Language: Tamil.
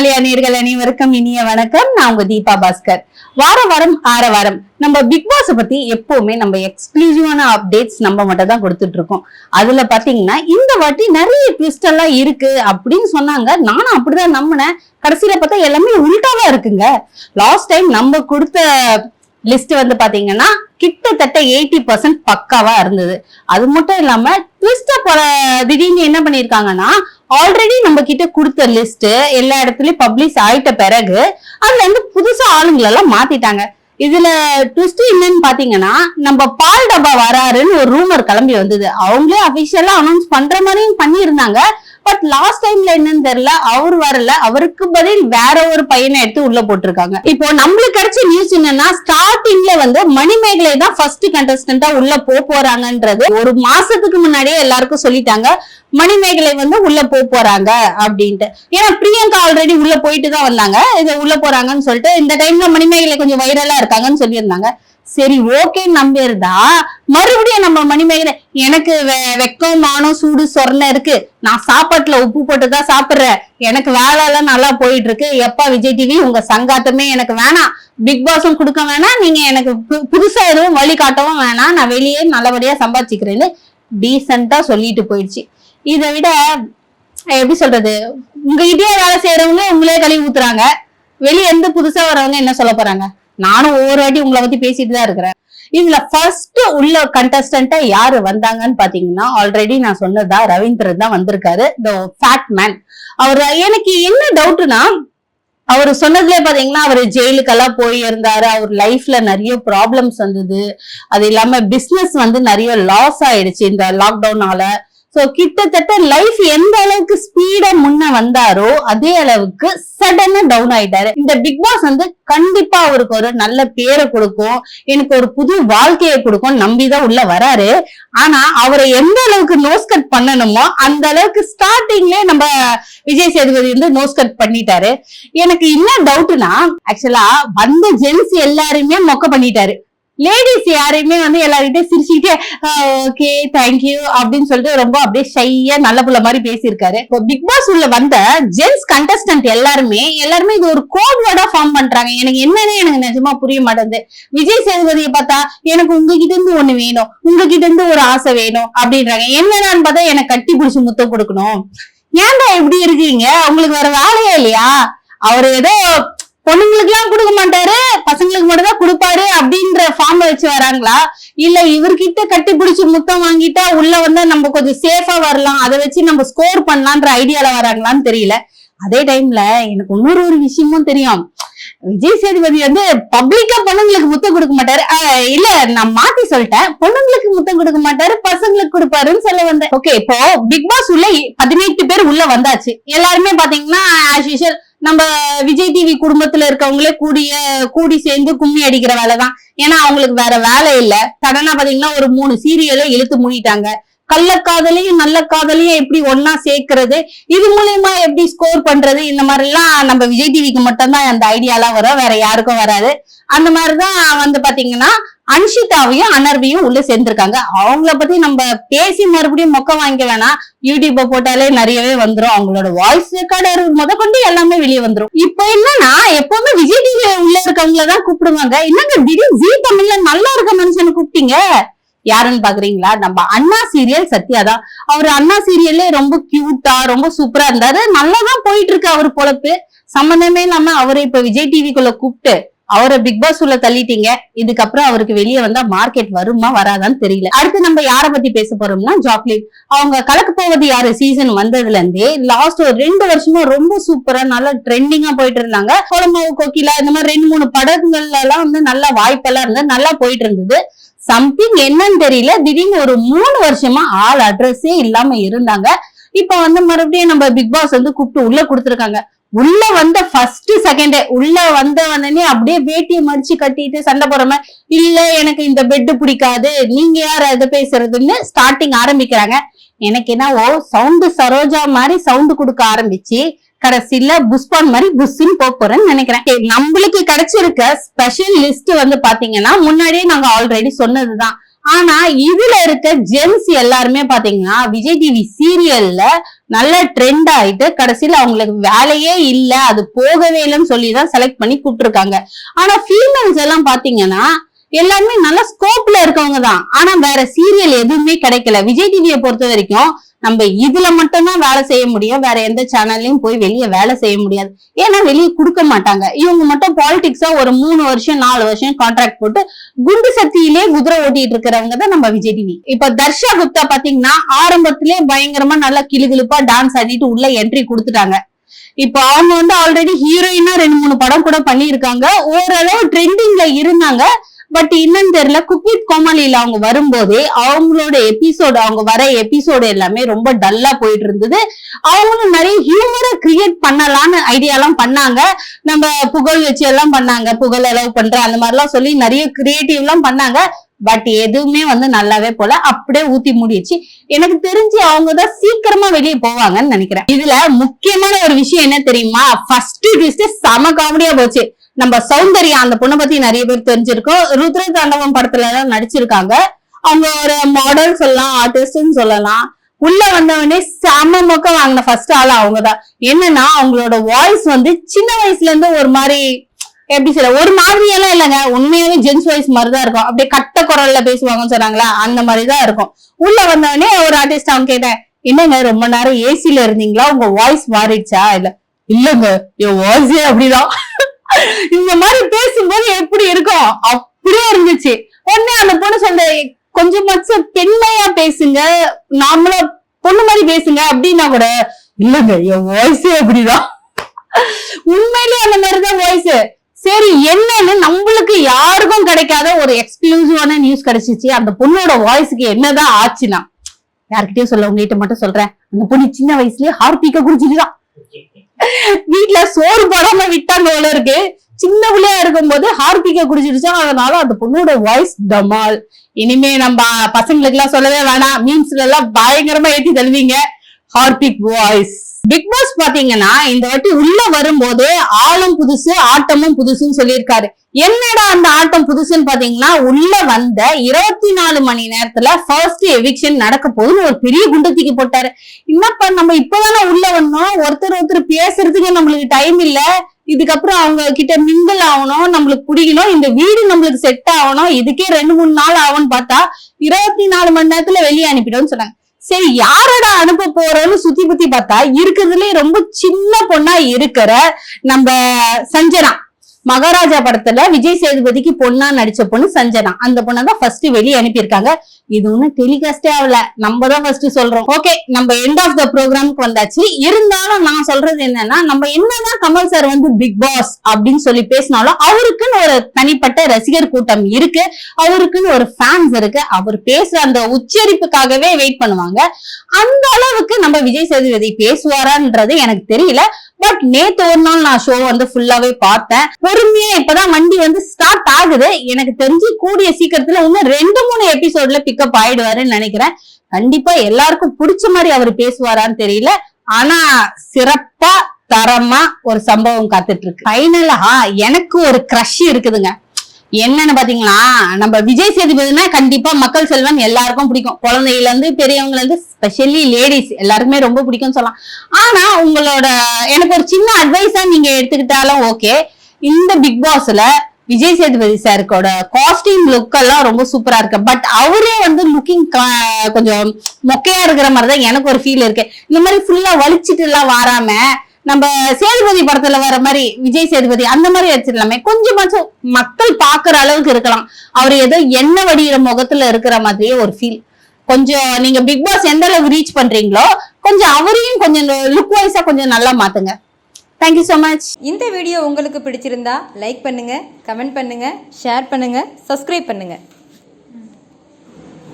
மலையா நேர்கள் அனைவருக்கும் இனிய வணக்கம். நான் உங்க தீபா பாஸ்கர். வார வாரம் ஆற வாரம் நம்ம பிக் பாஸ் பத்தி எப்பவுமே நம்ம எக்ஸ்க்ளூசிவான அப்டேட்ஸ் நம்ம மட்டும் தான் கொடுத்துட்டு இருக்கோம். அதுல பாத்தீங்கன்னா இந்த வாட்டி நிறைய ட்விஸ்ட் எல்லாம் இருக்கு அப்படின்னு சொன்னாங்க. நானும் அப்படிதான் நம்பினேன். கடைசியில பார்த்தா எல்லாமே உள்டாவா இருக்குங்க. லாஸ்ட் டைம் நம்ம கொடுத்த லிஸ்ட் வந்து பாத்தீங்கன்னா கிட்டத்தட்ட எயிட்டி பர்சன்ட் பக்காவா இருந்தது. அது மட்டும் இல்லாம ட்விஸ்ட போல திடீர்னு என்ன பண்ணிருக்காங்கன்னா ஆல்ரெடி நம்ம கிட்ட கொடுத்த லிஸ்ட் எல்லா இடத்துலயும் பப்ளிஷ் ஆயிட்ட பிறகு அதுல இருந்து புதுசா ஆளுங்களெல்லாம் மாத்திட்டாங்க. இதுல ட்விஸ்ட் என்னன்னு பாத்தீங்கன்னா நம்ம பால் டப்பா வராருன்னு ஒரு ரூமர் கிளம்பி வந்தது. அவங்களே அபிஷியலா அனௌன்ஸ் பண்ற மாதிரியும் பண்ணியிருந்தாங்க. பட் லாஸ்ட் டைம்ல என்னன்னு தெரியல அவர் வரல அவருக்கு பதில் வேற ஒரு பையனை எடுத்து உள்ள போட்டிருக்காங்க. இப்போ நம்மளுக்கு கிடைச்ச நியூஸ் என்னன்னா ஸ்டார்டிங்ல வந்து மணிமேகலை தான் ஃபர்ஸ்ட் கண்டஸ்டன்டா உள்ள போக போறாங்கன்றது ஒரு மாசத்துக்கு முன்னாடியே எல்லாருக்கும் சொல்லிட்டாங்க. மணிமேகலை வந்து உள்ள போக போறாங்க அப்படின்ட்டு. ஏன்னா பிரியங்கா ஆல்ரெடி உள்ள போயிட்டு தான் வந்தாங்க. இது உள்ள போறாங்கன்னு சொல்லிட்டு இந்த டைம்ல மணிமேகலை கொஞ்சம் வைரலா இருக்காங்கன்னு சொல்லியிருந்தாங்க. சரி ஓகே நம்பியிருந்தா மறுபடியும் நம்ம மணிமேகலை எனக்கு வெ- வெக்கம் மானம் சூடு சொரணை இருக்கு. நான் சாப்பாட்டுல உப்பு போட்டு தான் சாப்பிடுறேன். எனக்கு வேலை எல்லாம் நல்லா போயிட்டு இருக்கு எப்பா விஜய் டிவி உங்க சங்காத்தமே எனக்கு வேணாம். பிக் பாஸும் கொடுக்க வேணாம். நீங்க எனக்கு புதுசா எதுவும் வழி காட்டவும் வேணாம். நான் வெளியே நல்லபடியா சம்பாதிச்சுக்கிறேன்னு டீசெண்டா சொல்லிட்டு போயிடுச்சு. இதை விட எப்படி சொல்றது? உங்ககிட்டயே வேலை செய்யறவங்க உங்களே கழுவி ஊத்துறாங்க. வெளியே எந்த புதுசா வரவங்க என்ன சொல்ல போறாங்க? நானும் ஒவ்வொரு வாட்டி உங்களை பத்தி பேசிட்டு தான் இருக்கிறேன். இதுல ஃபர்ஸ்ட் உள்ள கண்டஸ்டன்டா யாரு வந்தாங்கன்னு பாத்தீங்கன்னா ஆல்ரெடி நான் சொன்னதா ரவீந்திரன் தான் வந்திருக்காரு த ஃபேட் மேன் அவர் எனக்கு என்ன டவுட்னா அவர் சொன்னதுல பாத்தீங்கன்னா அவர் ஜெயிலுக்கெல்லாம் போயிருந்தாரு அவர் லைஃப்ல நிறைய ப்ராப்ளம்ஸ் வந்தது. அது இல்லாம பிசினஸ் வந்து நிறைய லாஸ் ஆயிடுச்சு இந்த லாக்டவுனால சோ கிட்டத்தட்ட லைஃப் எந்த அளவுக்கு ஸ்பீடா முன்ன வந்தாரோ அதே அளவுக்கு சடனா டவுன் ஆயிட்டாரு. இந்த பிக் பாஸ் வந்து கண்டிப்பா அவருக்கு ஒரு நல்ல பேரை கொடுக்கும். எனக்கு ஒரு புது வாழ்க்கையை கொடுக்கும் நம்பிதான் உள்ள வராரு. ஆனா அவரை எந்த அளவுக்கு நோஸ் கட் பண்ணணுமோ அந்த அளவுக்கு ஸ்டார்டிங்ல நம்ம விஜய் சேதுபதி வந்து நோஸ் கட் பண்ணிட்டாரு. எனக்கு என்ன டவுட்னா ஆக்சுவலா வந்த ஜென்ஸ் எல்லாருமே மொக்க பண்ணிட்டாரு. லேடிஸ் யாரையுமே வந்து எல்லார்கிட்டயும் சிரிச்சுக்கிட்டே ஓகே தேங்க்யூ அப்படின்னு சொல்லிட்டு ரொம்ப அப்படியே ஷையா நல்ல புள்ள மாதிரி பேசியிருக்காரு. இப்போ பிக் பாஸ் உள்ள வந்த ஜென்ஸ் கண்டஸ்டன்ட் எல்லாருமே எல்லாருமே இது ஒரு கோட் வேர்டா ஃபார்ம் பண்றாங்க. எனக்கு என்னன்னு எனக்கு நிஜமா புரிய மாட்டேங்குது. விஜய் சேதுபதியை பார்த்தா எனக்கு உங்ககிட்ட இருந்து ஒண்ணு வேணும். உங்ககிட்ட இருந்து ஒரு ஆசை வேணும். அப்படின்றாங்க. என்னன்னு பார்த்தா எனக்கு கட்டி பிடிச்சி முத்தம் கொடுக்கணும். ஏன்டா இப்படி இருக்கீங்க? உங்களுக்கு வேற வேலையா இல்லையா? அவர் ஏதோ பொண்ணுங்களுக்கு எல்லாம் கொடுக்க மாட்டாரு பசங்களுக்கு மட்டும் அப்படின்ற வச்சு வராங்களா? இல்ல இவர்கிட்ட கட்டி பிடிச்சி முத்தம் வாங்கிட்டா உள்ள வந்து நம்ம கொஞ்சம் சேஃபா வரலாம். அதை வச்சு நம்ம ஸ்கோர் பண்ணலான்ற ஐடியால வராங்களான்னு தெரியல. அதே டைம்ல எனக்கு இன்னொரு ஒரு விஷயமும் தெரியும். விஜய் சேதுபதி வந்து பப்ளிக்கா பொண்ணுங்களுக்கு முத்தம் கொடுக்க மாட்டாரு. இல்ல நான் மாத்தி சொல்லிட்டேன். பொண்ணுங்களுக்கு முத்தம் கொடுக்க மாட்டாரு பசங்களுக்கு கொடுப்பாருன்னு சொல்ல வந்தேன். ஓகே இப்போ பிக் பாஸ் உள்ள பதினெட்டு பேர் உள்ள வந்தாச்சு. எல்லாருமே பாத்தீங்கன்னா as usual நம்ம விஜய் டிவி குடும்பத்துல இருக்கவங்களே கூடிய கூடி சேர்ந்து கும்மி அடிக்கிற வேலைதான். ஏன்னா அவங்களுக்கு வேற வேலை இல்ல. சடனா பாத்தீங்கன்னா ஒரு மூணு சீரியலை இழுத்து மூடிட்டாங்க. கள்ளக்காதலையும் நல்ல காதலையும் எப்படி ஒன்னா சேர்க்கறது? இது மூலியமா எப்படி ஸ்கோர் பண்றது? இந்த மாதிரி எல்லாம் நம்ம விஜய் டிவிக்கு மட்டும்தான் அந்த ஐடியாலாம் வரும். வேற யாருக்கும் வராது. அந்த மாதிரிதான் வந்து பாத்தீங்கன்னா அன்ஷிதாவையும் அனர்வியும் உள்ள சேர்ந்திருக்காங்க. அவங்கள பத்தி நம்ம பேசி மறுபடியும் மொக்க வாங்கிக்க வேணாம். யூடியூப்ப போட்டாலே நிறையவே வந்துரும். அவங்களோட வாய்ஸ் ரெக்கார்டர் முத கொண்டு எல்லாமே வெளியே வந்துரும். இப்போ என்னன்னா எப்பவுமே விஜய் டிவி உள்ள இருக்கவங்கள தான் கூப்பிடுவாங்க. என்னங்க திடீர் ஜி தமிழ்ல நல்லா இருக்க மனுஷனை கூப்பிட்டீங்க? யாருன்னு பாக்குறீங்களா? நம்ம அண்ணா சீரியல் சத்யா தான். அவர் அண்ணா சீரியல்லே ரொம்ப கியூட்டா ரொம்ப சூப்பரா இருந்தாரு. நல்லாதான் போயிட்டு இருக்கு அவர் பொழப்பு. சம்பந்தமே இல்லாம அவரை இப்ப விஜய் டிவிக்குள்ள கூப்பிட்டு அவரை பிக் பாஸ் உள்ள தள்ளிட்டீங்க. இதுக்கப்புறம் அவருக்கு வெளியே வந்தா மார்க்கெட் வருமா வராதான்னு தெரியல. அடுத்து நம்ம யார பத்தி பேச போறோம்னா ஜாக்லின் அவங்க கலக்க போவது யாரு? சீசன் வந்ததுல இருந்தே லாஸ்ட் ஒரு ரெண்டு வருஷமா ரொம்ப சூப்பரா நல்லா ட்ரெண்டிங்கா போயிட்டு இருந்தாங்க. குழம்பு கோகிலா இந்த மாதிரி ரெண்டு மூணு படங்கள்ல எல்லாம் வந்து நல்லா வாய்ப்பெல்லாம் இருந்து நல்லா போயிட்டு இருந்தது. சம்திங் என்னன்னு தெரியல. திடீர்னு ஒரு மூணு வருஷமா ஆள் அட்ரஸே இல்லாம இருந்தாங்க. இப்ப வந்து மறுபடியும் நம்ம பிக் பாஸ் வந்து கூப்பிட்டு உள்ள கொடுத்துருக்காங்க. உள்ள வந்த ஃபர்ஸ்ட் செகண்டே உள்ள வந்த உடனே அப்படியே வேட்டியை மடிச்சு கட்டிட்டு சண்டை போடுற இல்ல எனக்கு இந்த பெட்டு பிடிக்காது. நீங்க யார் அதை பேசுறதுன்னு ஸ்டார்டிங் ஆரம்பிக்கிறாங்க. எனக்கு என்னவோ சவுண்டு சரோஜா மாதிரி சவுண்டு கொடுக்க ஆரம்பிச்சு கடைசியில புஷ்பான் மாதிரி புஷ்ன்னு போக போறேன்னு நினைக்கிறேன். நம்மளுக்கு கிடைச்சிருக்க ஸ்பெஷல் லிஸ்ட் வந்து பாத்தீங்கன்னா முன்னாடியே நாங்க ஆல்ரெடி சொன்னதுதான். ஆனா இதுல இருக்க ஜென்ஸ் எல்லாருமே பாத்தீங்கன்னா விஜய் டிவி சீரியல்ல நல்ல ட்ரெண்ட் ஆயிட்டு கடைசியில அவங்களுக்கு வேலையே இல்ல அது போகவே இல்லைன்னு சொல்லி தான் செலக்ட் பண்ணி கூப்பிட்டுருக்காங்க. ஆனா ஃபீமேல்ஸ் எல்லாம் பாத்தீங்கன்னா எல்லாருமே நல்ல ஸ்கோப்ல இருக்கவங்க தான். ஆனா வேற சீரியல் எதுவுமே கிடைக்கல. விஜய் டிவியை பொறுத்த வரைக்கும் நம்ம இதுல மட்டும்தான் வேலை செய்ய முடியும். வேற எந்த சேனல்லயும் போய் வெளியே வேலை செய்ய முடியாது. ஏன்னா வெளியே கொடுக்க மாட்டாங்க. இவங்க மட்டும் பாலிடிக்ஸா ஒரு மூணு வருஷம் நாலு வருஷம் கான்ட்ராக்ட் போட்டு குண்டு சக்தியிலே குதிரை ஓட்டிட்டு இருக்கிறவங்க தான் நம்ம விஜய் டிவி இப்ப தர்ஷா குப்தா பாத்தீங்கன்னா ஆரம்பத்திலே பயங்கரமா நல்லா கிளுகிழுப்பா டான்ஸ் ஆடிட்டு உள்ள என்ட்ரி கொடுத்துட்டாங்க. இப்ப அவங்க வந்து ஆல்ரெடி ஹீரோயினா ரெண்டு மூணு படம் கூட பண்ணியிருக்காங்க. ஓரளவு ட்ரெண்டிங்ல இருந்தாங்க. பட் என்னன்னு தெரியல. குக் வித் கோமாளியில அவங்க வரும்போதே அவங்களோட எபிசோடு அவங்க வர எபிசோடு எல்லாமே ரொம்ப டல்லா போயிட்டு இருந்தது. அவங்களும் நிறைய ஹியூமரை கிரியேட் பண்ணலாம்னு ஐடியாலாம் பண்ணாங்க. நம்ம புகழ் வச்சு எல்லாம் பண்ணாங்க. புகழ் அலோவ் பண்ற அந்த மாதிரிலாம் சொல்லி நிறைய கிரியேட்டிவ் எல்லாம் பண்ணாங்க. பட் எதுவுமே வந்து நல்லாவே போல. அப்படியே ஊத்தி மூடிடுச்சு எனக்கு தெரிஞ்சு அவங்க தான் சீக்கிரமா வெளியே போவாங்கன்னு நினைக்கிறேன். இதுல முக்கியமான ஒரு விஷயம் என்ன தெரியுமா? ஃபர்ஸ்ட் ட்விஸ்ட் செம காமெடியா போச்சு. நம்ம சௌந்தர்யா அந்த பொண்ணை பத்தி நிறைய பேர் தெரிஞ்சிருக்கோம். ருத்ர தாண்டவம் படத்துல எல்லாம் நடிச்சிருக்காங்க. அவங்க ஒரு மாடல் சொல்லலாம் ஆர்டிஸ்ட்னு சொல்லலாம். உள்ள வந்தவனே செம மொக்க வாங்கின ஃபர்ஸ்ட் ஆள் அவங்கதான் என்னன்னா அவங்களோட வாய்ஸ் வந்து சின்ன வயசுல இருந்து ஒரு மாதிரி எப்படி சொல்ல ஒரு மாதிரி எல்லாம் இல்லைங்க. உண்மையாவே ஜென்ஸ் வாய்ஸ் மாதிரி தான் இருக்கும். அப்படியே கட்ட குரல்ல பேசுவாங்கன்னு சொன்னாங்களா அந்த மாதிரி தான் இருக்கும். உள்ள வந்தவனே ஒரு ஆர்டிஸ்ட் அவங்க கேட்டேன் என்னங்க ரொம்ப நேரம் ஏசில இருந்தீங்களா? உங்க வாய்ஸ் மாறிடுச்சா? இல்ல இல்லங்க என் வாய்ஸே அப்படிதான். இந்த மாதிரி பேசும்போது எப்படி இருக்கும்? அப்படியே இருந்துச்சு. உடனே அந்த பொண்ணு சொல்ற கொஞ்சமாச்சும் பெண்மையா பேசுங்க. நார்மலா பொண்ணு மாதிரி பேசுங்க. அப்படின்னா கூட இல்லங்க என் வாய்ஸே அப்படிதான். உண்மையிலேயே அந்த மாதிரிதான் வாய்ஸ் சரி என்னன்னு நம்மளுக்கு யாருக்கும் கிடைக்காத ஒரு எக்ஸ்க்ளூசிவான நியூஸ் கிடைச்சிச்சு. அந்த பொண்ணோட வாய்ஸ்க்கு என்னதான் ஆச்சுன்னா யார்கிட்டயும் சொல்ல உங்ககிட்ட மட்டும் சொல்றேன். அந்த பொண்ணு சின்ன வயசுலயே ஹார்பிக்க குடிச்சிட்டுதான் வீட்ல சோறு போடாம விட்டாங்க போல இருக்கு. சின்ன பிள்ளையா இருக்கும்போது ஹார்பிக்க குடிச்சிருச்சா அதனால அந்த பொண்ணோட வாய்ஸ் டமால் இனிமே நம்ம பசங்களுக்கு எல்லாம் சொல்லவே வேணாம். மீன்ஸ்ல எல்லாம் பயங்கரமா ஏத்தி தள்ளுவீங்க. ஹார்பிக் வாய்ஸ் பிக் பாஸ் பாத்தீங்கன்னா இந்த வாட்டி உள்ள வரும்போது ஆளும் புதுசு ஆட்டமும் புதுசுன்னு சொல்லியிருக்காரு. என்னடா அந்த ஆட்டம் புதுசுன்னு பாத்தீங்கன்னா உள்ள வந்த இருபத்தி நாலு மணி நேரத்துல ஃபர்ஸ்ட் எவிக்ஷன் நடக்க போதுன்னு ஒரு பெரிய குண்டு தூக்கி போட்டாரு. என்னப்பா நம்ம இப்பதானே உள்ள வந்தோம்? ஒருத்தர் ஒருத்தர் பேசுறதுக்கு நம்மளுக்கு டைம் இல்ல. இதுக்கப்புறம் அவங்க கிட்ட மிங்கிள் ஆகணும் நம்மளுக்கு பிடிக்கணும். இந்த வீடு நம்மளுக்கு செட் ஆகணும். இதுக்கே ரெண்டு மூணு நாள் ஆகும்னு பார்த்தா இருபத்தி நாலு மணி நேரத்துல வெளியே அனுப்பிடும்னு சொன்னாங்க. சரி யாரோட அனுப்ப போறோம்னு சுத்தி புத்தி பார்த்தா இருக்கிறதுலயே ரொம்ப சின்ன பொண்ணா இருக்கிற நம்ம சஞ்சனா. மகாராஜா படத்துல விஜய் சேதுபதிக்கு பொண்ணா நடிச்ச பொண்ணு சஞ்சனா. அந்த பொண்ணை தான் ஃபர்ஸ்ட் வெளியே அனுப்பியிருக்காங்க. இது ஒண்ணும் டெலிகாஸ்டே ஆகல. நம்ம தான் ஃபர்ஸ்ட் சொல்றோம். ஓகே நம்ம எண்ட் ஆஃப் த ப்ரோக்ராம்க்கு வந்தாச்சு. இருந்தாலும் நான் சொல்றது என்னன்னா நம்ம என்னதான் கமல் சார் வந்து பிக் பாஸ் அப்படின்னு சொல்லி பேசினாலும் அவருக்குன்னு ஒரு தனிப்பட்ட ரசிகர் கூட்டம் இருக்கு. அவருக்குன்னு ஒரு ஃபேன்ஸ் இருக்கு. அவர் பேசுற அந்த உச்சரிப்புக்காகவே வெயிட் பண்ணுவாங்க. அந்த அளவுக்கு நம்ம விஜய் சேதுபதி பேசுவாரான்றது எனக்கு தெரியல. பட் நேத்து ஒரு நாள் நான் ஷோ வந்து ஃபுல்லாவே பார்த்தேன். பொறுமையா இப்பதான் வண்டி வந்து ஸ்டார்ட் ஆகுது. எனக்கு தெரிஞ்சு கூடிய சீக்கிரத்துல இன்னும் ரெண்டு மூணு எபிசோட்ல பிக்கப் ஆயிடுவாருன்னு நினைக்கிறேன். கண்டிப்பா எல்லாருக்கும் பிடிச்ச மாதிரி அவர் பேசுவாரான்னு தெரியல. ஆனா சிறப்பா தரமா ஒரு சம்பவம் காத்துட்டு இருக்கு. ஃபைனலா எனக்கு ஒரு க்ரஷ் இருக்குதுங்க. என்னன்னு பாத்தீங்களா? நம்ம விஜய் சேதுபதினா கண்டிப்பா மக்கள் செல்வன் எல்லாருக்கும் பிடிக்கும். குழந்தையில இருந்து பெரியவங்கல இருந்து ஸ்பெஷலி லேடிஸ் எல்லாருக்குமே ரொம்ப பிடிக்கும்னு சொல்லலாம். ஆனா உங்களோட எனக்கு ஒரு சின்ன அட்வைஸா நீங்க எடுத்துக்கிட்டாலும் ஓகே இந்த பிக் பாஸ்ல விஜய் சேதுபதி சாருக்கோட காஸ்டியூம் லுக் எல்லாம் ரொம்ப சூப்பரா இருக்கு. பட் அவரே வந்து லுக்கிங் கொஞ்சம் மொக்கையா இருக்கிற மாதிரி தான் எனக்கு ஒரு ஃபீல் இருக்கு. இந்த மாதிரி ஃபுல்லா வலிச்சிட்டு எல்லாம் வராம நம்ம சேதுபதி படத்துல வர மாதிரி விஜய் சேதுபதி அந்த மாதிரி வச்சிடலாமே கொஞ்சமாச்சும் மக்கள் பாக்குற அளவுக்கு இருக்கலாம். அவர் ஏதோ எண்ணெய் வடிகிற முகத்துல இருக்கிற மாதிரியே ஒரு ஃபீல் கொஞ்சம் நீங்க பிக் பாஸ் எந்த அளவுக்கு ரீச் பண்றீங்களோ கொஞ்சம் அவரையும் கொஞ்சம் லுக் வைஸா கொஞ்சம் நல்லா மாத்துங்க. தேங்க்யூ ஸோ மச் இந்த வீடியோ உங்களுக்கு பிடிச்சிருந்தா லைக் பண்ணுங்க கமெண்ட் பண்ணுங்க ஷேர் பண்ணுங்க சப்ஸ்கிரைப் பண்ணுங்க.